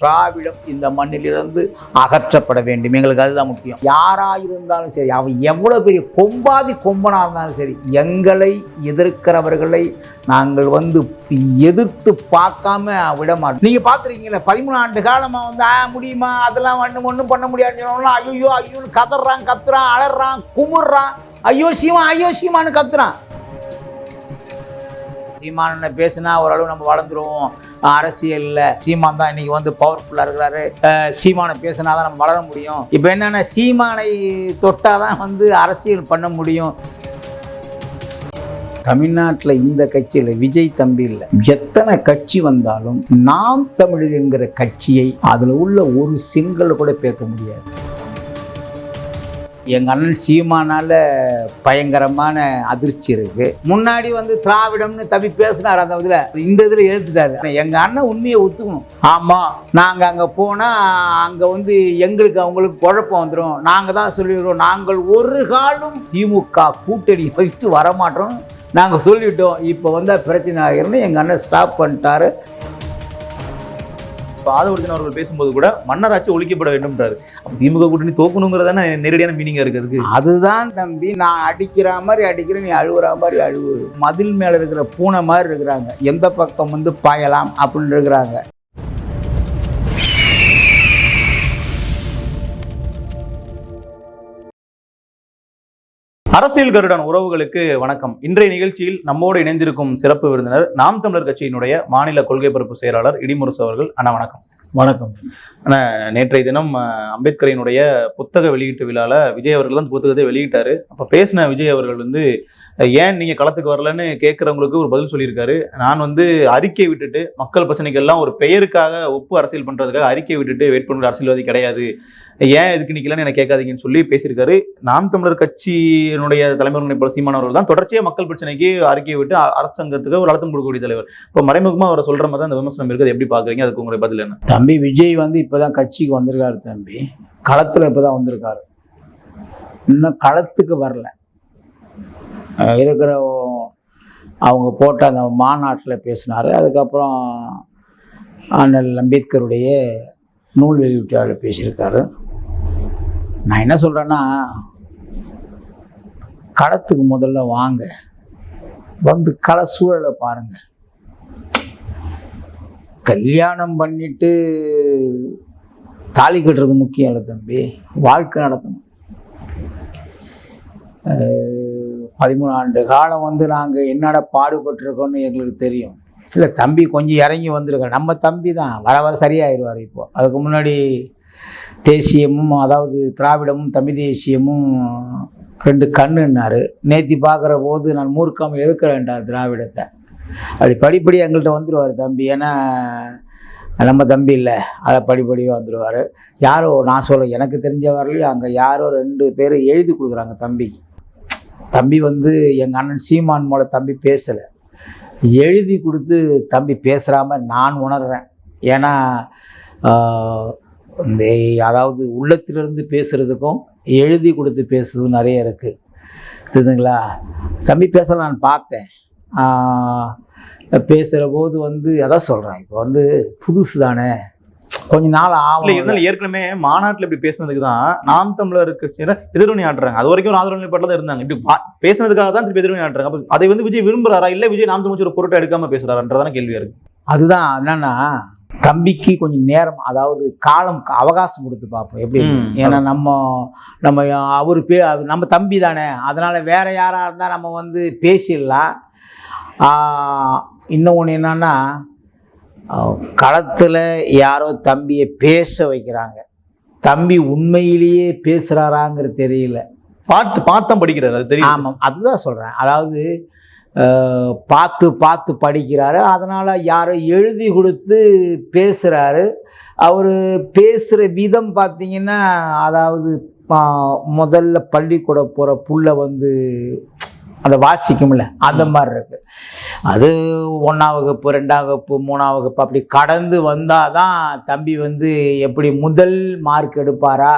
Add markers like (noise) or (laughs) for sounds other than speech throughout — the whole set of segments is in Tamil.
திராவிடம் இந்த மண்ணிலிருந்து அகற்றப்பட வேண்டும். எங்களுக்கு அதுதான் முக்கியம். யாராக இருந்தாலும் சரி அவன் எவ்வளோ பெரிய கொம்பாதி கொம்பனா இருந்தாலும் சரி எங்களை எதிர்க்கிறவர்களை நாங்கள் வந்து எதிர்த்து பார்க்காம விட மாட்டோம். நீங்கள் பார்த்துருக்கீங்களா பதிமூணு ஆண்டு காலமாக வந்து ஆ முடியுமா? அதெல்லாம் ஒன்றும் ஒன்றும் பண்ண முடியாதுன்னு சொன்னோம்னா ஐயோ ஐயோன்னு கதறான் கத்துறான் அலறான் குமுறான். ஐயோ சீமா ஐயோ சீமான்னு கத்துறான். சீமானன்னு பேசினா ஓரளவு நம்ம வளர்ந்துருவோம். அரசியல்ல சீமான் தான் இன்னைக்கு வந்து பவர்ஃபுல்லா இருக்கிறாரு. சீமானை பேசினா தான் நம்ம வளர முடியும். இப்போ என்னன்னா சீமானை தொட்டாதான் வந்து அரசியல் பண்ண முடியும். தமிழ்நாட்டில் இந்த கட்சியில் விஜய் தம்பி இல்லை. எத்தனை கட்சி வந்தாலும் நாம் தமிழர் என்கிற கட்சியை அதில் உள்ள ஒரு சிங்கிள் கூட பேக்க முடியாது. எங்க அண்ணன் சீமானால பயங்கரமான அதிர்ச்சி இருக்கு. முன்னாடி வந்து திராவிடம்னு தம்பி பேசினார் அந்த இதுல. இந்த இதுல எழுத்துட்டாரு. எங்க அண்ணன் உண்மையை ஒத்துக்கணும். ஆமா. நாங்க அங்க போனா அங்க வந்து எங்களுக்கு அவங்களுக்கு குழப்பம் வந்துடும் நாங்க தான் சொல்லிடுறோம். நாங்கள் ஒரு காலம் திமுக கூட்டணி வைத்து வரமாட்டோம் நாங்கள் சொல்லிட்டோம். இப்போ வந்தால் பிரச்சனை ஆகிரும்னு எங்கள் அண்ணன் ஸ்டாப் பண்ணிட்டாரு. இப்போ ஆதவர்ஜன் அவர்கள் பேசும்போது கூட மன்னராட்சி ஒழிக்கப்பட வேண்டும்ன்றாரு. அப்போ திமுக கூட்டணி தோக்கணுங்கிறதான நேரடியான மீனிங்கா இருக்கு அதுதான் தம்பி நான் அடிக்கிற மாதிரி அடிக்கிறேன் நீ அழுகுற மாதிரி அழுவு. மதில் மேலே இருக்கிற பூனை மாதிரி இருக்கிறாங்க. எந்த பக்கம் வந்து பாயலாம் அப்படின்னு இருக்கிறாங்க. அரசியல் கருடன் உறவுகளுக்கு வணக்கம். இன்றைய நிகழ்ச்சியில் நம்மோடு இணைந்திருக்கும் சிறப்பு விருந்தினர் நாம் தமிழர் கட்சியினுடைய மாநில கொள்கை பரப்பு செயலாளர் இடிமுரசு அவர்கள். அண்ணா வணக்கம். வணக்கம். அண்ணா நேற்றைய தினம் அம்பேத்கரினுடைய புத்தக வெளியீட்டு விழால விஜய் அவர்கள் தான் புத்தகத்தை வெளியிட்டாரு. அப்ப பேசின விஜய் அவர்கள் வந்து ஏன் நீங்கள் களத்துக்கு வரலன்னு கேட்குறவங்களுக்கு ஒரு பதில் சொல்லியிருக்காரு. நான் வந்து அறிக்கை விட்டுட்டு மக்கள் பிரச்சனைகள்லாம் ஒரு பெயருக்காக ஒப்பு அரசியல் பண்ணுறதுக்காக அறிக்கை விட்டுட்டு வேட்புமனு அரசியல்வாதி கிடையாது. ஏன் எதுக்கு நிற்கலன்னு எனக்கு கேட்காதீங்கன்னு சொல்லி பேசியிருக்காரு. நாம் தமிழர் கட்சியினுடைய தலைமை போல சீமானவர்கள் தான் தொடர்ச்சியாக மக்கள் பிரச்சனைக்கு அறிக்கையை விட்டு அரசாங்கத்துக்கு ஒரு அழுத்தம் கொடுக்கக்கூடிய தலைவர். இப்போ மறைமுகமாக அவரை சொல்கிற மாதிரி தான் அந்த விமர்சனம் இருக்குது. எப்படி பார்க்குறீங்க? அதுக்கு உங்களுடைய பதில் என்ன? தம்பி விஜய் வந்து இப்போ தான் கட்சிக்கு வந்திருக்காரு தம்பி. களத்தில் இப்போ தான் வந்திருக்காரு. இன்னும் களத்துக்கு வரல. இருக்கிற அவங்க போட்ட அந்த மாநாட்டில் பேசினார். அதுக்கப்புறம் அண்ணல் அம்பேத்கருடைய நூல் வெளியீட்டாளர் பேசியிருக்காரு. நான் என்ன சொல்கிறேன்னா களத்துக்கு முதல்ல வாங்க. வந்து கள சூழலை பாருங்கள் கல்யாணம் பண்ணிட்டு தாலி கட்டுறது முக்கியம் இல்லை தம்பி. வாழ்க்கை நடத்தணும். பதிமூணு ஆண்டு காலம் வந்து நாங்கள் என்னடா பாடுபட்டிருக்கோன்னு எங்களுக்கு தெரியும். இல்லை தம்பி கொஞ்சம் இறங்கி வந்திருக்க நம்ம தம்பி தான். வர வர சரியாயிடுவார் இப்போ. அதுக்கு முன்னாடி தேசியமும் அதாவது திராவிடமும் தமிழ் தேசியமும் ரெண்டு கண்ணுன்னாரு. நேத்தி பார்க்குற போது நான் மூர்க்கம் எதுக்குறேன்டார் திராவிடத்தை? அப்படி படிப்படி எங்கள்கிட்ட வந்துடுவார் தம்பி. ஏன்னா நம்ம தம்பி இல்லை. அதை படிப்படியாக வந்துடுவார் யாரோ நான் சொல்ல எனக்கு தெரிஞ்ச வரலையும் அங்கே யாரோ ரெண்டு பேர் எழுதி கொடுக்குறாங்க தம்பிக்கு. தம்பி வந்து எங்கள் அண்ணன் சீமான் மூலம் தம்பி பேசலை. எழுதி கொடுத்து தம்பி பேசுகிறாம நான் உணர்கிறேன் ஏன்னா இந்த அதாவது உள்ளத்திலிருந்து பேசுகிறதுக்கும் எழுதி கொடுத்து பேசுறதும் நிறைய இருக்குது தெரியுதுங்களா? தம்பி பேச நான் பார்த்தேன். பேசுகிற போது வந்து அதான் சொல்கிறேன் இப்போ வந்து புதுசு தானே. கொஞ்ச நாள் இல்ல ஆகும் இருந்தாலும் ஏற்கனவே மாநாட்டுல இப்படி பேசுனதுக்கு தான் நாம் தமிழர் எதிர்வினை ஆடுறாங்க. அது வரைக்கும் ஒரு ஆதரவு நிலைப்பாட்டில் தான் இருந்தாங்க. இப்படி பேசுனதுக்காக தான் திருப்பி எதிர்வினை ஆடுறாங்க. அப்ப அதை வந்து விஜய் விரும்புறாரா? இல்ல விஜய் நாம் தமிழ் ஒரு பொருட்டை எடுக்காம பேசுறாருன்றதான கேள்வியா இருக்கு. அதுதான் என்னன்னா தம்பிக்கு கொஞ்சம் நேரம் அதாவது காலம் அவகாசம் கொடுத்து பார்ப்போம். எப்படி. ஏன்னா நம்ம நம்ம அவர் பே நம்ம தம்பி தானே. அதனால வேற யாரா இருந்தால் நம்ம வந்து பேசிடலாம். இன்னொன்று என்னன்னா களத்தில் யாரோ தம்பியை பேச வைக்கிறாங்க. தம்பி உண்மையிலேயே பேசுகிறாராங்கிறது தெரியல. பார்த்து பார்த்தா படிக்கிறாரு அது தெரியும் ஆமாம் அதுதான் சொல்கிறேன் அதாவது பார்த்து பார்த்து படிக்கிறாரு. அதனால் யாரோ எழுதி கொடுத்து பேசுகிறாரு அவர் பேசுகிற விதம் பார்த்தீங்கன்னா அதாவது முதல்ல பள்ளிக்கூட போகிற புள்ள வந்து அதை வாசிக்கும்ல அந்த மாதிரி இருக்கு. அது ஒன்றாம் வகுப்பு ரெண்டாம் வகுப்பு மூணாம் வகுப்பு அப்படி கடந்து வந்தால் தான் தம்பி வந்து எப்படி முதல் மார்க் எடுப்பாரா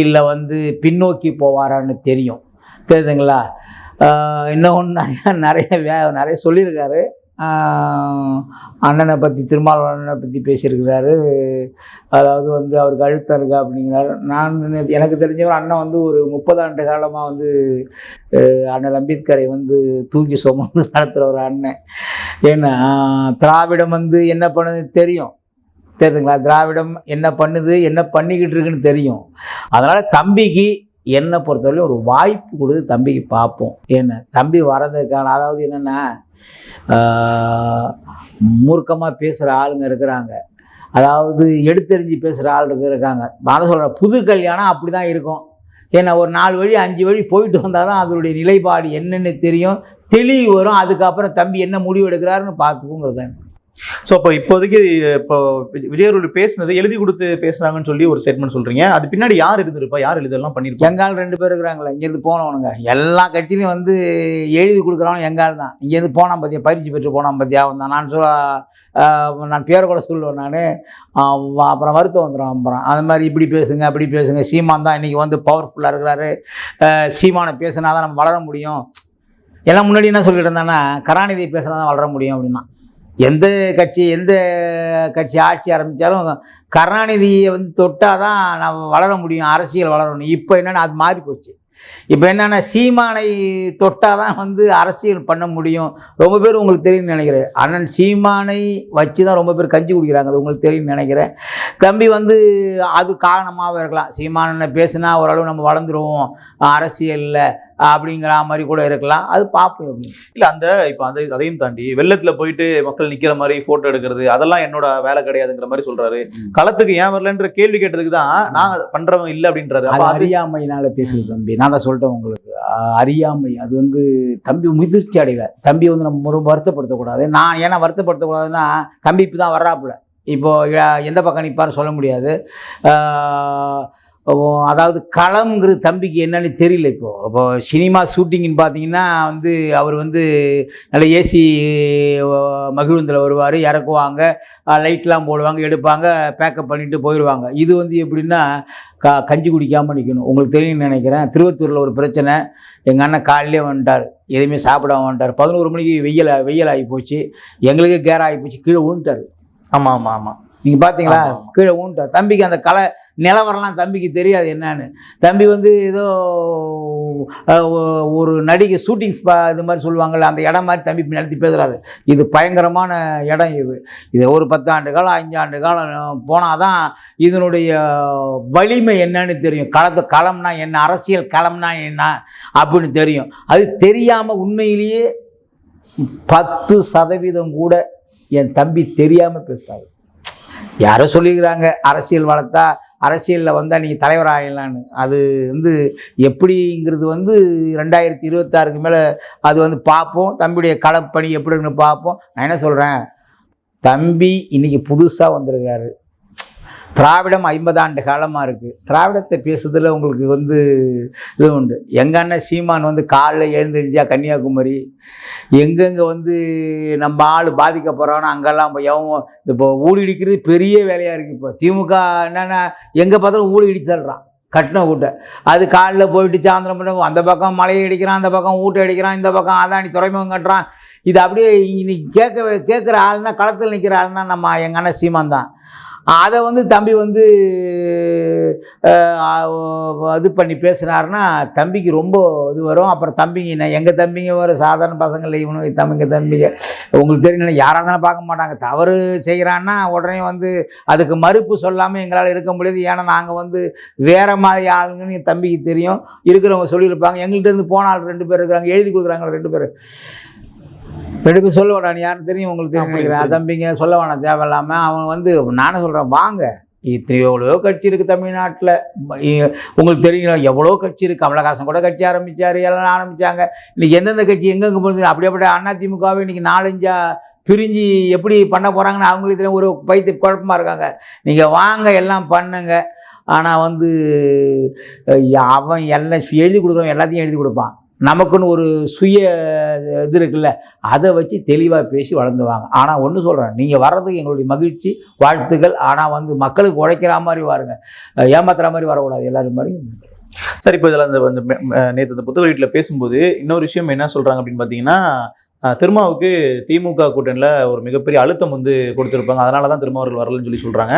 இல்லை வந்து பின்னோக்கி போவாரான்னு தெரியும். தெரியுதுங்களா? இன்னும் ஒன்று நிறைய நிறைய வே நிறைய சொல்லியிருக்காரு. அண்ணனை பற்றி திருமால் அண்ணனை பற்றி பேசியிருக்கிறாரு. அதாவது வந்து அவருக்கு அழுத்தம் இருக்கா அப்படிங்கிறாரு. நான் எனக்கு தெரிஞ்சவர் அண்ணன் வந்து ஒரு முப்பது ஆண்டு காலமாக வந்து அண்ணன் அண்ணல் அம்பேத்கரை வந்து தூக்கி சுமந்து (laughs) நடத்துகிற ஒரு அண்ணன். ஏன்னா திராவிடம் வந்து என்ன பண்ணுது தெரியும். தெரியுதுங்களா? திராவிடம் என்ன பண்ணுது என்ன பண்ணிக்கிட்டு இருக்குன்னு தெரியும். அதனால் தம்பிக்கு என்னை பொறுத்தவரையும் ஒரு வாய்ப்பு கொடுத்து தம்பிக்கு பார்ப்போம். ஏன்னா தம்பி வர்றதுக்கான அதாவது என்னென்னா மூர்க்கமாக பேசுகிற ஆளுங்க இருக்கிறாங்க. அதாவது எடுத்தெறிஞ்சு பேசுகிற ஆள் இருக்காங்க. நான் சொல்கிறேன் புது கல்யாணம் அப்படி தான் இருக்கும். ஏன்னா ஒரு நாலு வழி அஞ்சு வழி போயிட்டு வந்தால் தான் அதனுடைய நிலைப்பாடு என்னென்னு தெரியும். தெளிவு வரும். அதுக்கப்புறம் தம்பி என்ன முடிவு எடுக்கிறாருன்னு பார்த்துக்குங்கிறது தான். ஸோ அப்போ இப்போதைக்கு இப்போ விஜய் பேசினது பேசுனது எழுதி கொடுத்து பேசுனாங்கன்னு சொல்லி ஒரு ஸ்டேட்மெண்ட் சொல்றீங்க. அது பின்னாடி யார் இருந்திருப்பா யார் எழுதெல்லாம் பண்ணிருப்பாங்க எங்கால் ரெண்டு பேர் இருக்கிறாங்களே இங்கேருந்து போனவனுங்க. எல்லா கட்சியிலையும் வந்து எழுதி கொடுக்குறவன் எங்கால் தான். இங்கேருந்து போனான் பார்த்தியா பயிற்சி பெற்று போனான் பார்த்தியா வந்தான். நான் சொல்ல நான் பேரை கூட சொல்லுவேன் நான். அப்புறம் வருத்தம் வந்துடும் அப்புறம். அந்த மாதிரி இப்படி பேசுங்க அப்படி பேசுங்க. சீமான் தான் இன்றைக்கி வந்து பவர்ஃபுல்லாக இருக்கிறாரு. சீமானை பேசினா தான் நம்ம வளர முடியும். எல்லாம் முன்னாடி என்ன சொல்லிட்டு இருந்தானா கருணாநிதி பேசுனா தான் வளர முடியும் அப்படின்னா. எந்த கட்சி எந்த கட்சி ஆட்சி ஆரம்பித்தாலும் கருணாநிதியை வந்து தொட்டால் தான் நம்ம வளர முடியும் அரசியல் வளரணும் இப்போ என்னென்னா அது மாறி போச்சு. இப்போ என்னென்னா சீமானை தொட்டால் தான் வந்து அரசியல் பண்ண முடியும். ரொம்ப பேர் உங்களுக்கு தெரியும்னு நினைக்கிறேன். அண்ணன் சீமானை வச்சு தான் ரொம்ப பேர் கஞ்சி குடிக்கிறாங்க அது உங்களுக்கு தெரியும்னு நினைக்கிறேன். தம்பி வந்து அது காரணமாகவும் இருக்கலாம். சீமானனை பேசுனா ஓரளவு நம்ம வளர்ந்துருவோம். அரசியலில் அப்படிங்கிற மாதிரி கூட இருக்கலாம். அது பார்ப்போம் இல்ல அந்த இப்போ அந்த அதையும் தாண்டி வெள்ளத்துல போயிட்டு மக்கள் நிக்கிற மாதிரி போட்டோ எடுக்கிறது அதெல்லாம் என்னோட வேலை கிடையாதுங்கிற மாதிரி சொல்றாரு. களத்துக்கு ஏன் வரலன்ற கேள்வி கேட்டதுக்கு தான் நான் பண்றவன் இல்ல அப்படின்றாரு. அறியாமையினால பேசுது தம்பி. நான் தான் சொல்லிட்டேன் உங்களுக்கு. அறியாமை அது வந்து தம்பி முதிர்ச்சி அடையல. தம்பி வந்து நம்ம ரொம்ப வருத்தப்படுத்தக்கூடாது. நான் ஏன்னா வருத்தப்படுத்தக்கூடாதுன்னா தம்பி இப்போ தான் வர்றாப்புல. இப்போ அஹ், எந்த பக்கம் நிற்பாரு சொல்ல முடியாது. அதாவது களம்ங்கிற தம்பிக்கு என்னன்னு தெரியல இப்போ. இப்போ சினிமா ஷூட்டிங்னு பார்த்தீங்கன்னா வந்து அவர் வந்து நல்ல ஏசி மகிழுந்தில் வருவார் இறக்குவாங்க. லைட்லாம் போடுவாங்க எடுப்பாங்க பேக்கப் பண்ணிட்டு போயிடுவாங்க. இது வந்து எப்படின்னா க கஞ்சி குடிக்காமல் நிற்கணும் உங்களுக்கு தெரியும்னு நினைக்கிறேன். திருவத்தூரில் ஒரு பிரச்சனை. எங்கள் அண்ணன் காலையிலே வந்துட்டார். எதுவுமே சாப்பிடாம வந்துட்டார். பதினோரு மணிக்கு வெயில் வெயில் ஆகி போச்சு. எங்களுக்கே கேர் ஆகி போச்சு. கீழே விழுந்துட்டார். ஆமாம் ஆமாம் ஆமாம். நீங்கள் பார்த்தீங்களா. கீழே ஊன்ட்டார் தம்பிக்கு அந்த கலை நிலவரம்லாம் தம்பிக்கு தெரியாது என்னன்னு. தம்பி வந்து ஏதோ ஒரு நடிகை ஷூட்டிங் ஸ்பா இது மாதிரி சொல்லுவாங்கள்ல அந்த இடம் மாதிரி தம்பி நடத்தி பேசுகிறாரு இது பயங்கரமான இடம் இது. இது ஒரு பத்து ஆண்டு காலம் அஞ்சு ஆண்டு காலம் போனால் தான் இதனுடைய வலிமை என்னன்னு தெரியும். களத்து களம்னா என்ன அரசியல் களம்னா என்ன அப்படின்னு தெரியும். அது தெரியாமல் உண்மையிலேயே பத்து சதவீதம் கூட என் தம்பி தெரியாமல் பேசுகிறாரு யாரோ சொல்லிக்கிறாங்க அரசியல் வளர்த்தா அரசியலில் வந்தால் நீங்கள் தலைவர் ஆகலான்னு அது வந்து எப்படிங்கிறது வந்து ரெண்டாயிரத்தி இருபத்தாறுக்கு மேலே அது வந்து பார்ப்போம். தம்பியுடைய களப்பணி எப்படின்னு பார்ப்போம். நான் என்ன சொல்கிறேன் தம்பி இன்றைக்கி புதுசாக வந்திருக்கிறாரு. திராவிடம் ஐம்பது ஆண்டு காலமாக இருக்குது திராவிடத்தை பேசுறதுல உங்களுக்கு வந்து இது உண்டு. எங்கள் அண்ணன் சீமான் வந்து காலைல எழுந்திரிச்சா கன்னியாகுமரி? எங்கெங்கே வந்து நம்ம ஆள் பாதிக்க பாதிக்கப்படுறானோ அங்கெல்லாம் போய் எவன் இப்போ ஊடு இடிக்கிறது பெரிய வேலையாக இருக்குது இப்போ. திமுக என்னென்னா எங்கே பார்த்தாலும் ஊழி இடிச்சு தள்ளுறான். கட்டின கூட்டை அது காலில் போயிட்டு சாயந்தரம் பண்ண அந்த பக்கம் மலையை அடிக்கிறான் அந்த பக்கம் ஊட்டை அடிக்கிறான் இந்த பக்கம் அதானி துறைமுகம் கட்டுறான். இது அப்படியே இன்னைக்கு கேட்க கேட்குற ஆள்னா களத்தில் நிற்கிற ஆள்னா நம்ம எங்கள் அண்ணன் சீமான் தான். அதை வந்து தம்பி வந்து இது பண்ணி பேசுனாருன்னா தம்பிக்கு ரொம்ப இது வரும். அப்புறம் தம்பிங்க என்ன எங்கள் தம்பிங்க வர சாதாரண பசங்கள் இவனு தம்பிங்க தம்பிங்க. உங்களுக்கு தெரியும் யாராக இருந்தாலும் பார்க்க மாட்டாங்க. தவறு செய்கிறான்னா உடனே வந்து அதுக்கு மறுப்பு சொல்லாமல் எங்களால் இருக்க முடியாது. ஏன்னா நாங்கள் வந்து வேறு மாதிரி ஆளுங்கன்னு என் தம்பிக்கு தெரியும். இருக்கிறவங்க சொல்லியிருப்பாங்க. எங்கள்கிட்ட இருந்து போனால் ரெண்டு பேர் இருக்கிறாங்க. எழுதி கொடுக்குறாங்க ரெண்டு பேர். பேர் சொல்ல வேண்டாம் யாரும் தெரியும் உங்களுக்கு தெரியும். தம்பிங்க சொல்ல வேணாம் தேவையில்லாமல் அவன் வந்து நானே சொல்கிறேன் வாங்க. இத்தனை எவ்வளோ கட்சி இருக்குது தமிழ்நாட்டில். உங்களுக்கு தெரியும் எவ்வளோ கட்சி இருக்குது கமலஹாசன் கூட கட்சி ஆரம்பித்தார் எல்லாம் ஆரம்பித்தாங்க இன்னைக்கு எந்தெந்த கட்சி எங்கெங்கே போகுது? அப்படியேப்பட்ட அதிமுகவை இன்னைக்கு நாலஞ்சா பிரிஞ்சு எப்படி பண்ண போகிறாங்கன்னு அவங்களுக்கு தெரியும். ஒரு பைத்து குழப்பமாக இருக்காங்க. நீங்கள் வாங்க எல்லாம் பண்ணுங்க. ஆனால் வந்து அவன் எல்லாம் எழுதி கொடுக்குறவன் எல்லாத்தையும் எழுதி கொடுப்பான். நமக்குன்னு ஒரு சுய இது இருக்குல்ல அதை வச்சு தெளிவாக பேசி வளர்ந்துவாங்க. ஆனால் ஒன்று சொல்கிறேன் நீங்கள் வர்றதுக்கு எங்களுடைய மகிழ்ச்சி வாழ்த்துக்கள். ஆனால் வந்து மக்களுக்கு உழைக்கிற மாதிரி வாருங்க. ஏமாத்துற மாதிரி வரக்கூடாது. எல்லாரும் மாதிரியும் சரி இப்போ இதில் அந்த வந்து நேற்று அந்த புத்தக வீட்டில் பேசும்போது இன்னொரு விஷயம் என்ன சொல்கிறாங்க அப்படின்னு பார்த்தீங்கன்னா திருமாவுக்கு திமுக கூட்டணியில் ஒரு மிகப்பெரிய அழுத்தம் வந்து கொடுத்துருப்பாங்க. அதனால தான் திருமா அவர்கள் வரலன்னு சொல்லி சொல்றாங்க.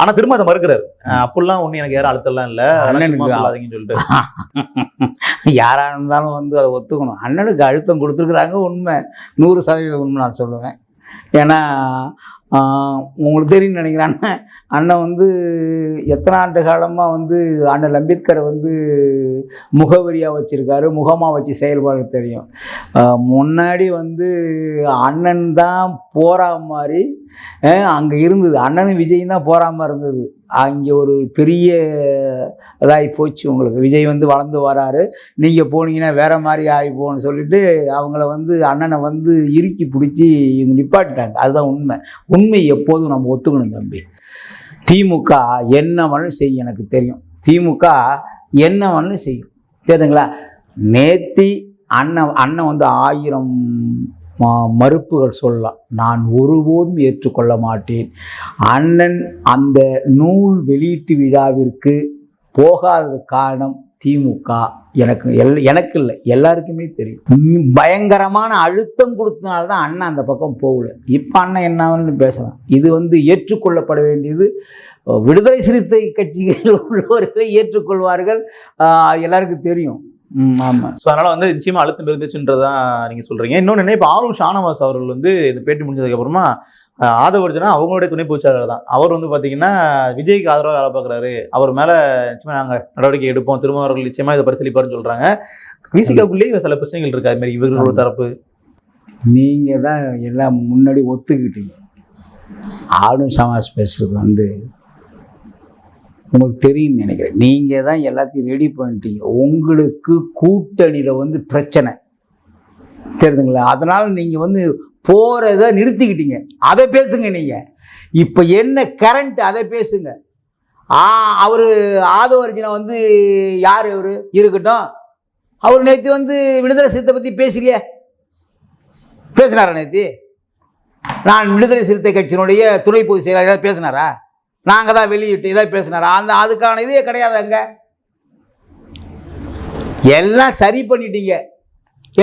ஆனா திரும்ப அதை மறுக்கிறாரு. அப்படிலாம் ஒன்றும் எனக்கு யாரும் அழுத்தம்லாம் இல்லை. அண்ணனுக்கு சொல்லாதீங்கன்னு சொல்லிட்டு. (laughs) யாராக இருந்தாலும் வந்து அதை ஒத்துக்கணும். அண்ணனுக்கு அழுத்தம் கொடுத்துருக்குறாங்க உண்மை. நூறு சதவீதம் உண்மை நான் சொல்லுவேன். ஏன்னா உங்களுக்கு தெரியும் நினைக்கிறேன். அண்ணன் அண்ணன் வந்து எத்தனை ஆண்டு காலமாக வந்து அண்ணன் அம்பேத்கரை வந்து முகவரியாக வச்சுருக்காரு முகமாக வச்சு செயல்பாடு தெரியும். முன்னாடி வந்து அண்ணன் தான் போகிறா மாதிரி அங்கே இருந்தது. அண்ணனும் விஜயும் தான் போகிறா மாதிரி இருந்தது. அங்கே ஒரு பெரிய இதாகி போச்சு உங்களுக்கு. விஜய் வந்து வளர்ந்து வராரு. நீங்கள் போனீங்கன்னா வேற மாதிரி ஆகி போன்னு சொல்லிட்டு அவங்கள வந்து அண்ணனை வந்து இறுக்கி பிடிச்சி இவங்க நிப்பாட்டிட்டாங்க. அதுதான் உண்மை. உண்மை எப்போதும் நம்ம ஒத்துக்கணும் தம்பி. திமுக என்ன வேணும் செய்யும் எனக்கு தெரியும். திமுக என்ன செய்யும். தெரியுதுங்களா? நேத்தி அண்ணன் அண்ணன் வந்து ஆயிரம் மறுப்புகள் சொல்லலாம். நான் ஒருபோதும் ஏற்றுக்கொள்ள மாட்டேன். அண்ணன் அந்த நூல் வெளியீட்டு விழாவிற்கு போகாதது காரணம் திமுக. எனக்கு எல் எனக்கு இல்லை. எல்லாருக்குமே தெரியும். பயங்கரமான அழுத்தம் கொடுத்தனால தான் அண்ணன் அந்த பக்கம் போகல. இப்போ அண்ணன் என்னன்னு பேசலாம். இது வந்து ஏற்றுக்கொள்ளப்பட வேண்டியது. விடுதலை சிறுத்தை கட்சிகள் உள்ளவர்களை ஏற்றுக்கொள்வார்கள். எல்லாருக்கும் தெரியும். ஸோ அதனால வந்து நிச்சயமா அழுத்தம் இருந்துச்சுன்றதான் நீங்க சொல்றீங்க. இன்னொன்று என்ன இப்போ ஆளும் ஷானவாஸ் அவர்கள் வந்து இந்த பேட்டி முடிஞ்சதுக்கு அப்புறமா அஹ், ஆதவர்ஜனா அவங்களுடைய துணை பொதுச்சாளர் தான். அவர் வந்து பாத்தீங்கன்னா விஜய்க்கு ஆதரவாக வேலை பார்க்குறாரு அவர் மேல நிச்சயமா நாங்க நடவடிக்கை எடுப்போம். திரும்ப அவர்கள் நிச்சயமா இதை பரிசீலிப்பாருன்னு சொல்றாங்க. விசிகாக்குள்ளேயே சில பிரச்சனைகள் இருக்கு. அது மாதிரி இவர்களோட தரப்பு. நீங்கள் தான் எல்லாம் முன்னாடி ஒத்துக்கிட்டீங்க. ஆடும் சமாஸ் பேசுறது வந்து உங்களுக்கு தெரியும்னு நினைக்கிறேன். நீங்கள் தான் எல்லாத்தையும் ரெடி பண்ணிட்டீங்க. உங்களுக்கு கூட்டணியில் வந்து பிரச்சனை. தெரியுதுங்களா? அதனால் நீங்கள் வந்து போகிறத நிறுத்திக்கிட்டீங்க. அதை பேசுங்க நீங்கள் இப்போ என்ன கரண்ட் அதை பேசுங்க. ஆ அவர் ஆதவர்ஜினை வந்து யார் இவர் இருக்கட்டும். அவர் நேற்று வந்து விடுதலை சிறுத்தை பற்றி பேசலையே. பேசினாரா நேற்று நான் விடுதலை சிறுத்தை கட்சியினுடைய துணை பொதுச் செயலாளர் பேசினாரா? நாங்கள் தான் வெளியிட்டு இதாக பேசினாரா. அந்த அதுக்கான இதே கிடையாது அங்கே. எல்லாம் சரி பண்ணிட்டீங்க.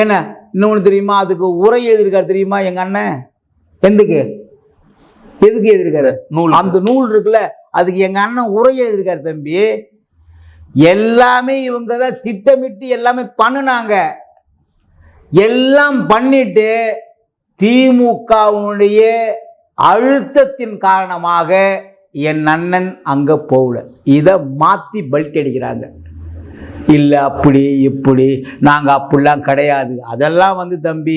என்ன? இன்னொன்று தெரியுமா? அதுக்கு உரை எழுதியிருக்காரு தெரியுமா எங்கள் அண்ணன்? எதுக்கு? எதுக்கு எழுதியிருக்காரு? நூல் அந்த நூல் இருக்குல்ல அதுக்கு எங்கள் அண்ணன் உரை எழுதியிருக்காரு தம்பி. எல்லாமே இவங்க தான் திட்டமிட்டு எல்லாமே பண்ணுனாங்க. எல்லாம் பண்ணிட்டு திமுகவுடைய அழுத்தத்தின் காரணமாக என் அண்ணன் அங்கே போகல. இதை மாற்றி பல்ட் அடிக்கிறாங்க. இல்லை அப்படி இப்படி நாங்கள் அப்படிலாம் கிடையாது. அதெல்லாம் வந்து தம்பி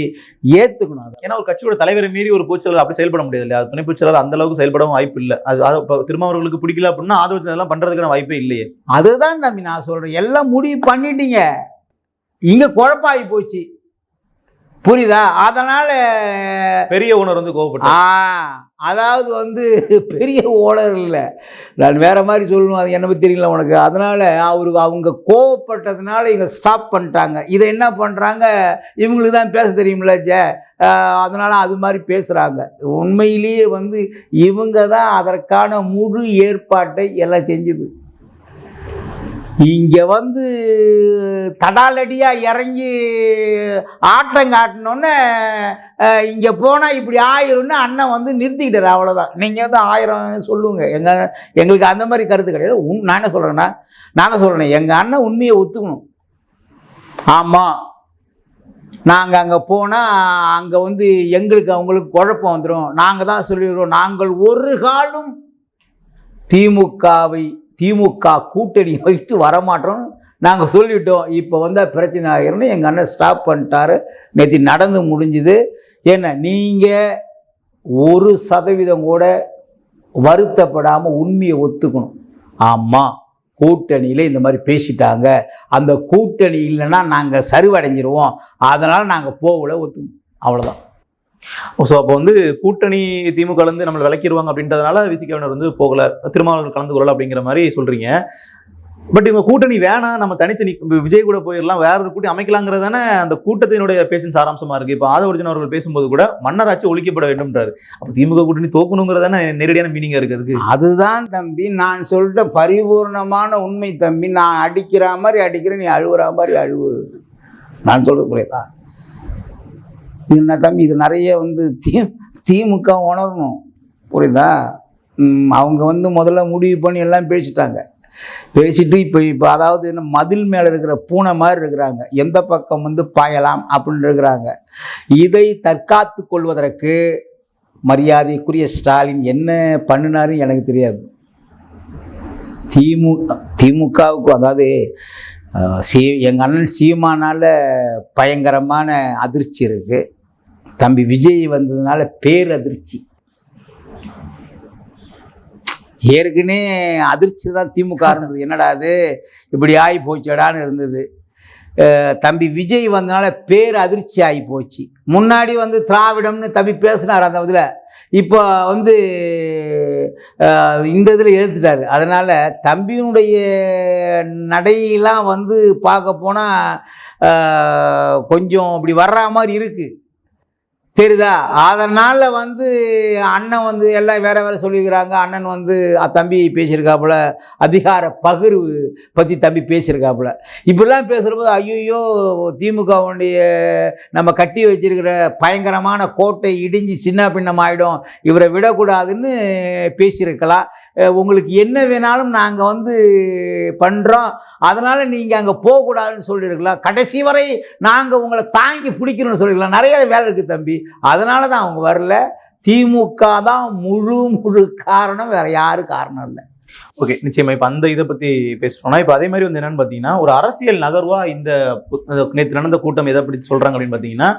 ஏற்றுக்கணும் ஏன்னா ஒரு கட்சியோட தலைவரை மீறி ஒரு பொதுச்செயலாளர் அப்படி செயல்பட முடியாது இல்லையா? துணை பொதுச்செயலாளர் அந்த அளவுக்கு செயல்படவும் வாய்ப்பு இல்லை. அது அது இப்போ திரும்ப அவர்களுக்கு பிடிக்கல அப்படின்னா ஆதரவு இதெல்லாம் பண்றதுக்கான வாய்ப்பே இல்லையே. அதுதான் தம்பி நான் சொல்கிறேன் எல்லாம் முடிவு பண்ணிட்டீங்க. இங்கே குழப்பாகி போச்சு. புரியுதா? அதனால் பெரிய ஓனர் வந்து கோவப்பட்டு ஆ. அதாவது வந்து பெரிய ஓனர் இல்லை. நான் வேறு மாதிரி சொல்லணும். அது என்ன பற்றி தெரியல உனக்கு? அதனால் அவருக்கு அவங்க கோவப்பட்டதுனால இவங்க ஸ்டாப் பண்ணிட்டாங்க. இதை என்ன பண்ணுறாங்க இவங்களுக்கு தான் பேச தெரியும்ல ஜே. அதனால் அது மாதிரி பேசுகிறாங்க உண்மையிலேயே வந்து இவங்க தான் அதற்கான முழு ஏற்பாட்டை எல்லாம் செஞ்சுது. இங்கே வந்து தடாலடியாக இறங்கி ஆட்டம் காட்டினோன்னே இங்கே போனால் இப்படி ஆயிரும்னு அண்ணன் வந்து நிறுத்திக்கிட்டார் அவ்வளோதான் நீங்கள் வந்து ஆயிரம் சொல்லுங்க. எங்கள் எங்களுக்கு அந்த மாதிரி கருத்து கிடையாது. உன் நான் என்ன சொல்கிறேன்னா நான் என்ன சொல்கிறேன் எங்கள் அண்ணன் உண்மையை ஒத்துக்கணும். ஆமாம் நாங்கள் அங்கே போனால் அங்கே வந்து எங்களுக்கு அவங்களுக்கு குழப்பம் வந்துடும் நாங்கள் தான் சொல்லிடுறோம். நாங்கள் ஒரு காலம் திமுகவை திமுக கூட்டணி (laughs) வைத்து வரமாட்டோம்னு நாங்கள் சொல்லிட்டோம். இப்போ வந்தால் பிரச்சனை ஆகிரும்னு எங்கள் அண்ணன் ஸ்டாப் பண்ணிட்டாரு. நேற்று நடந்து முடிஞ்சுது. என்ன நீங்கள் ஒரு சதவீதம் கூட வருத்தப்படாமல் உண்மையை ஒத்துக்கணும். ஆமாம் கூட்டணியில் இந்த மாதிரி பேசிட்டாங்க. அந்த கூட்டணி இல்லைன்னா நாங்கள் சரிவடைஞ்சிருவோம். அதனால் நாங்கள் போகல ஒத்துக்கணும். அவ்வளோதான் ஸோ அப்போ வந்து கூட்டணி திமுக வந்து நம்மளை விளக்கிடுவாங்க அப்படின்றதுனால விசிகவினர் வந்து போகல. திருமாவளவன் கலந்து கொள்ளல அப்படிங்கிற மாதிரி சொல்றீங்க. பட் இவங்க கூட்டணி வேணாம். நம்ம தனித்து நிக் விஜய் கூட போயிடலாம் வேற ஒரு கூட்டி அமைக்கலாங்கிறது தானே அந்த கூட்டத்தினுடைய பேச்சின் சாராம்சமாக இருக்குது இப்போ ஆதவர்ஜன் அவர்கள் பேசும்போது கூட மன்னராட்சி ஒழிக்கப்பட வேண்டும்ன்றாரு. அப்போ திமுக கூட்டணி தோக்கணுங்கிறது தானே நேரடியான மீனிங்காக இருக்குது அதுக்கு? அதுதான் தம்பி. நான் சொல்லிட்ட பரிபூர்ணமான உண்மை தம்பி. நான் அடிக்கிற மாதிரி அடிக்கிறேன். நீ அழுகுற மாதிரி அழுவு. நான் சொல்கிறது புரியுதா? என்ன தம்பி இது நிறைய வந்து தி திமுக உணரணும். புரியுதா? அவங்க வந்து முதல்ல முடிவு பண்ணி எல்லாம் பேசிட்டாங்க. பேசிட்டு இப்போ இப்போ அதாவது என்ன மதில் மேலே இருக்கிற பூனை மாதிரி இருக்கிறாங்க. எந்த பக்கம் வந்து பாயலாம் அப்படின்னு இருக்கிறாங்க. இதை தற்காத்து கொள்வதற்கு மரியாதைக்குரிய ஸ்டாலின் என்ன பண்ணினாருன்னு எனக்கு தெரியாது. திமு திமுகவுக்கு அதாவது சீ எங்கள் அண்ணன் சீமானால் பயங்கரமான அதிர்ச்சி இருக்குது தம்பி விஜய் வந்ததுனால பேரதிர்ச்சி. ஏற்கனவே அதிர்ச்சி தான் திமுக இருந்தது என்னடா அது இப்படி ஆகி போச்சடான்னு இருந்தது. தம்பி விஜய் வந்தனால பேர் அதிர்ச்சி ஆகி போச்சு. முன்னாடி வந்து திராவிடம்னு தம்பி பேசினார் அந்த இதில். இப்போ வந்து இந்த இதில் எழுத்துட்டார். அதனால் தம்பியினுடைய நடையெல்லாம் வந்து பார்க்க போனால் கொஞ்சம் இப்படி வர்ற மாதிரி இருக்குது தெரியுதா? அதனால் வந்து அண்ணன் வந்து எல்லாம் வேற வேற சொல்லியிருக்கிறாங்க. அண்ணன் வந்து தம்பி பேசியிருக்காப்புல. அதிகார பகிர்வு பற்றி தம்பி பேசியிருக்காப்புல. இப்படிலாம் பேசுகிறபோது ஐயோ திமுகவுடைய நம்ம கட்டி வச்சிருக்கிற பயங்கரமான கோட்டை இடிஞ்சு சின்ன பின்னம் ஆகிடும் இவரை விடக்கூடாதுன்னு பேசியிருக்கலாம். உங்களுக்கு என்ன வேணாலும் நாங்கள் வந்து பண்ணுறோம் அதனால் நீங்கள் அங்கே போகக்கூடாதுன்னு சொல்லியிருக்கலாம் கடைசி வரை நாங்கள் உங்களை தாங்கி பிடிக்கணும்னு சொல்லியிருக்கலாம் நிறைய வேலை இருக்குது தம்பி. அதனால தான் அவங்க வரல. திமுக தான் முழு முழு காரணம். வேறு யாரும் காரணம் இல்லை. ஓகே நிச்சயமா. இப்ப அந்த இதை பத்தி பேசுறோம்னா இப்ப அதே மாதிரி வந்து என்னன்னு பாத்தீங்கன்னா ஒரு அரசியல் நகர்வா இந்த நேற்று நேத்து நடந்த கூட்டம் எதை பத்தி சொல்றாங்க அப்படின்னு பாத்தீங்கன்னா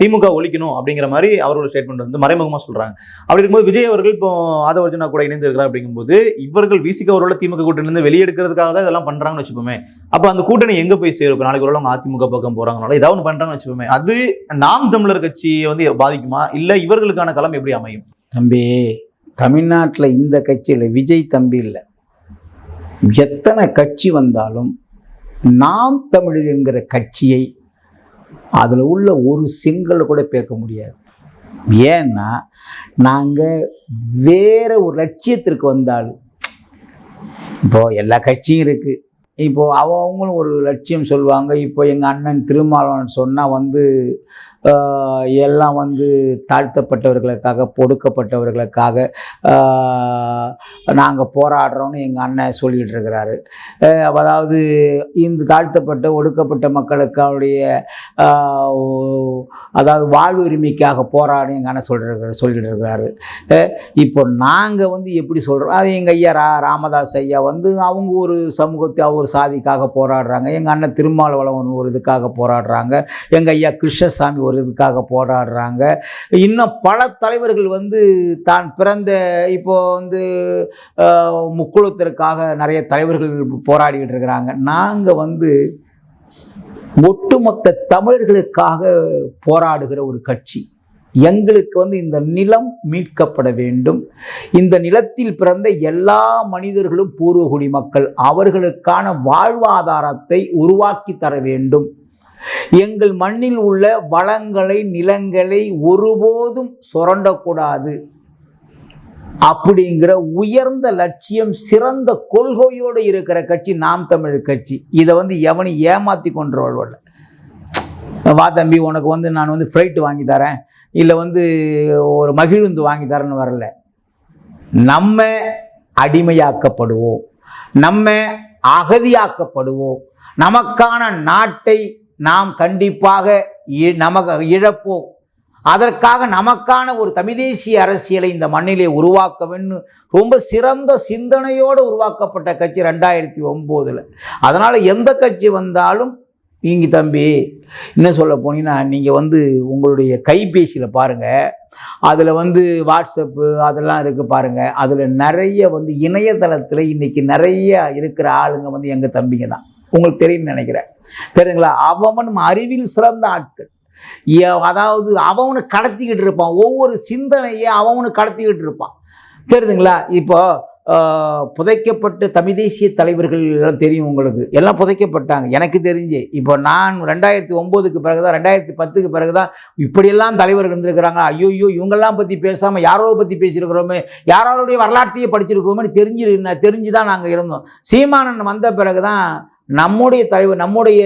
திமுக ஒழிக்கணும் அப்படிங்கிற மாதிரி அவரோட ஸ்டேட்மெண்ட் வந்து மறைமுகமா சொல்றாங்க. அப்படி இருக்கும்போது விஜய் அவர்கள் இப்போ ஆதவர்ஜுனா கூட இணைந்து இருக்கிறார் அப்படிங்கும்போது இவர்கள் விசிக அவரோட திமுக கூட்டணியில இருந்து வெளியெடுக்கிறதுக்காக தான் இதெல்லாம் பண்றாங்கன்னு வச்சுப்போமே அப்போ அந்த கூட்டணி எங்க போய் சேரும்? நாளைக்கு ஒரு அவங்க அதிமுக பக்கம் போறாங்கனால ஏதாவது ஒன்று பண்றாங்கன்னு வச்சுப்போமே அது நாம் தமிழர் கட்சியை வந்து பாதிக்குமா? இல்ல இவர்களுக்கான களம் எப்படி அமையும்? தம்பி தமிழ்நாட்டில் இந்த கட்சியில் விஜய் தம்பி இல்லை. எத்தனை கட்சி வந்தாலும் நாம் தமிழர் என்கிற கட்சியை அதில் உள்ள ஒரு செங்கல் கூட பேக்க முடியாது. ஏன்னா நாங்கள் வேற ஒரு லட்சியத்திற்கு வந்தாலும் இப்போ எல்லா கட்சியும் இருக்குது இப்போது அவங்களும் ஒரு லட்சியம் சொல்லுவாங்க. இப்போ எங்கள் அண்ணன் திருமாவளவன் சொன்னால் வந்து எல்லாம் வந்து தாழ்த்தப்பட்டவர்களுக்காக பொடுக்கப்பட்டவர்களுக்காக நாங்கள் போராடுறோம்னு எங்கள் அண்ணன் சொல்லிகிட்டு இருக்கிறாரு. அதாவது இந்த தாழ்த்தப்பட்ட ஒடுக்கப்பட்ட மக்களுக்காவுடைய அதாவது வாழ்வுரிமைக்காக போராடும் எங்கள் அண்ணன் சொல்லிட்டு சொல்லிட்டு இருக்கிறாரு. இப்போ நாங்கள் வந்து எப்படி சொல்கிறோம் அது எங்கள் ஐயா ரா ராமதாஸ் ஐயா வந்து அவங்க ஒரு சமூகத்தை ஒரு சாதிக்காக போராடுறாங்க. எங்கள் அண்ணன் திருமாவளவன் ஒரு இதுக்காக போராடுறாங்க. எங்கள் ஐயா கிருஷ்ணசாமி ஒரு இதுக்காக போராடுறாங்க. இன்னும் பல தலைவர்கள் வந்து தான் பிறந்த இப்போ வந்து முக்குளத்திற்காக நிறைய தலைவர்கள் போராடிக்கிட்டு இருக்கிறாங்க. நாங்கள் வந்து ஒட்டுமொத்த தமிழர்களுக்காக போராடுகிற ஒரு கட்சி. எங்களுக்கு வந்து இந்த நிலம் மீட்கப்பட வேண்டும். இந்த நிலத்தில் பிறந்த எல்லா மனிதர்களும் பூர்வகுடி மக்கள். அவர்களுக்கான வாழ்வாதாரத்தை உருவாக்கி தர வேண்டும். எங்கள் மண்ணில் உள்ள வளங்களை நிலங்களை ஒருபோதும் சுரண்டக்கூடாது. அப்படிங்கிற உயர்ந்த லட்சியம் சிறந்த கொள்கையோடு இருக்கிற கட்சி நாம் தமிழ் கட்சி. இதை வந்து எவனும் ஏமாத்தி கொண்டு வா தம்பி உனக்கு வந்து நான் வந்து ஃப்ளைட் வாங்கி தரேன். இல்லை வந்து ஒரு மகிழுந்து வாங்கி தரேன்னு வரல. நம்ம அடிமையாக்கப்படுவோம். நம்ம அகதியாக்கப்படுவோம். நமக்கான நாட்டை நாம் கண்டிப்பாக இ- நமக்கு இழப்போம். அதற்காக நமக்கான ஒரு தமிழ்தேசிய அரசியலை இந்த மண்ணிலே உருவாக்க வேண்டும் ரொம்ப சிறந்த சிந்தனையோடு உருவாக்கப்பட்ட கட்சி ரெண்டாயிரத்தி ஒம்போதில். அதனால் எந்த கட்சி வந்தாலும் நீங்கள் தம்பி என்ன சொல்ல போனீங்கன்னா நீங்கள் வந்து உங்களுடைய கைபேசியில் பாருங்கள் அதில் வந்து வாட்ஸ்அப்பு அதெல்லாம் இருக்குது பாருங்கள் அதில் நிறைய வந்து இணையதளத்தில் இன்றைக்கி நிறைய இருக்கிற ஆளுங்க வந்து எங்கள் தம்பிங்க தான். உங்களுக்கு தெரியும்னு நினைக்கிறேன். தெரியுதுங்களா? அவனும் அறிவில் சிறந்த ஆட்கள். ஏ- அதாவது அவனு கடத்திக்கிட்டு இருப்பான். ஒவ்வொரு சிந்தனையை அவனு கடத்திக்கிட்டு இருப்பான். தெரியுதுங்களா? இப்போ புதைக்கப்பட்ட தமிழ் தேசிய தலைவர்கள் எல்லாம் தெரியும் உங்களுக்கு. எல்லாம் புதைக்கப்பட்டாங்க. எனக்கு தெரிஞ்சு. இப்போ நான் ரெண்டாயிரத்தி ஒம்போதுக்கு பிறகு தான் ரெண்டாயிரத்தி பத்துக்கு பிறகு தான் இப்படியெல்லாம் தலைவர் இருந்திருக்கிறாங்க. ஐயோ இவங்கெல்லாம் பற்றி பேசாமல் யாரோ பற்றி பேசியிருக்கிறோமே. யாரோடைய வரலாற்றையே படிச்சிருக்கோமே தெரிஞ்சு தெரிஞ்சு தான் நாங்கள் இருந்தோம். சீமானன் வந்த பிறகு தான் நம்முடைய தலைவர் நம்முடைய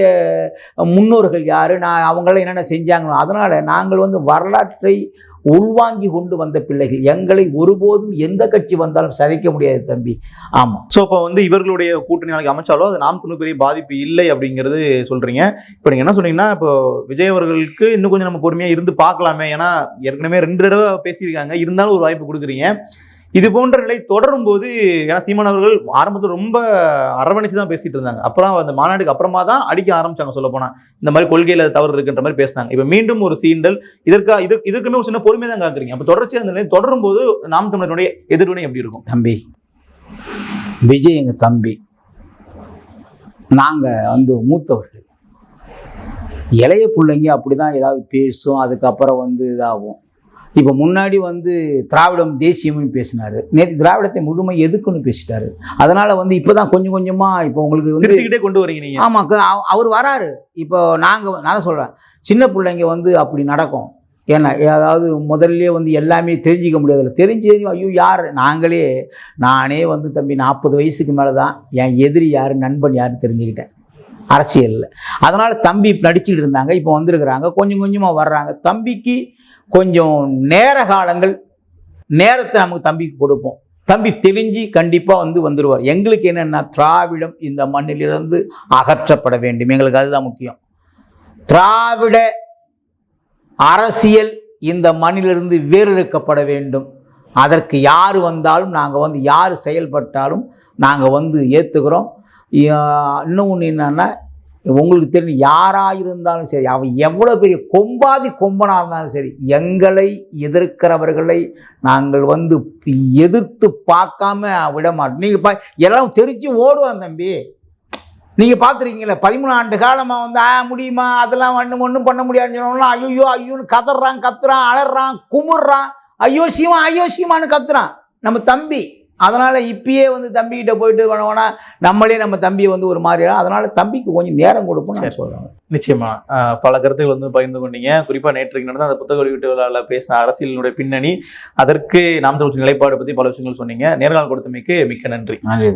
முன்னோர்கள் யாரு? நான் அவங்களாம் என்னென்ன செஞ்சாங்களோ அதனால் நாங்கள் வந்து வரலாற்றை உள்வாங்கி கொண்டு வந்த பிள்ளைகள். எங்களை ஒருபோதும் எந்த கட்சி வந்தாலும் சதைக்க முடியாது தம்பி. ஆமாம் ஸோ இப்போ வந்து இவர்களுடைய கூட்டணி நாளைக்கு அமைச்சாலோ அது நாம் துணு பெரிய பாதிப்பு இல்லை அப்படிங்கிறது சொல்கிறீங்க இப்போ நீங்கள் என்ன சொன்னீங்கன்னா இப்போ விஜய் அவர்களுக்கு இன்னும் கொஞ்சம் நம்ம பொறுமையாக இருந்து பார்க்கலாமே. ஏன்னா ஏற்கனவே ரெண்டு தடவை பேசியிருக்காங்க. இருந்தாலும் ஒரு வாய்ப்பு கொடுக்குறீங்க. இது போன்ற நிலை தொடரும் போது ஏன்னா சீமான் அவர்கள் ஆரம்பத்தில் ரொம்ப அரவணைச்சு தான் பேசிட்டு இருந்தாங்க. அப்புறம் அந்த மாநாட்டுக்கு அப்புறமா தான் அடிக்க ஆரம்பிச்சாங்க சொல்ல போனா இந்த மாதிரி கொள்கையில தவறு இருக்குன்ற மாதிரி பேசினாங்க. இப்போ மீண்டும் ஒரு சீண்டல் இதற்கா இது இதுக்குமே ஒரு சின்ன பொறுமை தான் காக்குறீங்க. அப்போ தொடர்ச்சியாக அந்த நிலை தொடரும் போது நாம் தமிழருடைய எதிர்வினை எப்படி இருக்கும்? தம்பி விஜய் எங்கள் தம்பி நாங்கள் வந்து மூத்தவர்கள். இளைய பிள்ளைங்க அப்படி தான் ஏதாவது பேசும் அதுக்கப்புறம் வந்து இதாகும். இப்போ முன்னாடி வந்து திராவிடம் தேசியம்னு பேசினார். நேற்று திராவிடத்தை முழுமை எதுக்குன்னு பேசிட்டாரு. அதனால் வந்து இப்போ தான் கொஞ்சம் கொஞ்சமாக இப்போ உங்களுக்கு வந்து கொண்டு வரீங்க நீங்க. ஆமாக்கு அவ- அவர் வராரு. இப்போ நாங்கள் நான் தான் சொல்கிறேன் சின்ன பிள்ளைங்க வந்து அப்படி நடக்கும். ஏன்னா அதாவது முதல்ல வந்து எல்லாமே தெரிஞ்சிக்க முடியாதுல்ல தெரிஞ்சு தெரிஞ்சு ஐயோ யார்? நாங்களே நானே வந்து தம்பி நாற்பது வயசுக்கு மேலே தான் என் எதிரி யார் நண்பன் யாருன்னு தெரிஞ்சுக்கிட்டேன். அரசியலில். அதனால் தம்பி நடிச்சுக்கிட்டு இருந்தாங்க. இப்போ வந்திருக்கிறாங்க. கொஞ்சம் கொஞ்சமாக வர்றாங்க. தம்பிக்கு கொஞ்சம் நேர காலங்கள் நேரத்தை நமக்கு தம்பிக்கு கொடுப்போம். தம்பி தெளிஞ்சு கண்டிப்பாக வந்து வந்துடுவார் எங்களுக்கு என்னென்னா திராவிடம் இந்த மண்ணிலிருந்து அகற்றப்பட வேண்டும். எங்களுக்கு அதுதான் முக்கியம். திராவிட அரசியல் இந்த மண்ணிலிருந்து வேறெடுக்கப்பட வேண்டும். அதற்கு யார் வந்தாலும் நாங்கள் வந்து யார் செயல்பட்டாலும் நாங்கள் வந்து ஏற்றுக்கிறோம் இன்னும் ஒன்று என்னென்னா உங்களுக்கு தெரியும் யாராக இருந்தாலும் சரி அவன் எவ்வளோ பெரிய கொம்பாதி கொம்பனாக இருந்தாலும் சரி எங்களை எதிர்க்கிறவர்களை நாங்கள் வந்து எதிர்த்து பார்க்காம விட மாட்டோம். நீங்கள் பா எல்லாம் தெரிச்சு ஓடுவான் தம்பி. நீங்கள் பார்த்துருக்கீங்களே? பதிமூணு ஆண்டு காலமாக வந்து ஆ முடியுமா? அதெல்லாம் ஒன்றும் ஒன்றும் பண்ண முடியாதுன்னு சொன்னோம்னா ஐயோ ஐயோன்னு கதறான் கத்துறான் அலறான் குமுறான் ஐயோ சீமா ஐயோ கத்துறான். நம்ம தம்பி அதனால் இப்பயே வந்து தம்பிக்கிட்ட போயிட்டு வேணா நம்மளே நம்ம தம்பியை வந்து ஒரு மாதிரி அதனால் தம்பிக்கு கொஞ்சம் நேரம் கொடுப்போம் நான் சொல்கிறேன் நிச்சயமா. ஆஹ் பல கருத்துக்கள் வந்து பகிர்ந்து கொண்டீங்க. குறிப்பா நேற்றைக்கு நடந்த அந்த புத்தக வெளியீட்டு விழாவில் பேசின அரசியலினுடைய பின்னணி அதற்கு நாம் நிலைப்பாடு பத்தி பல விஷயங்கள் சொன்னீங்க. நேர்காணல் கொடுத்தமைக்கு மிக்க நன்றி நன்றி.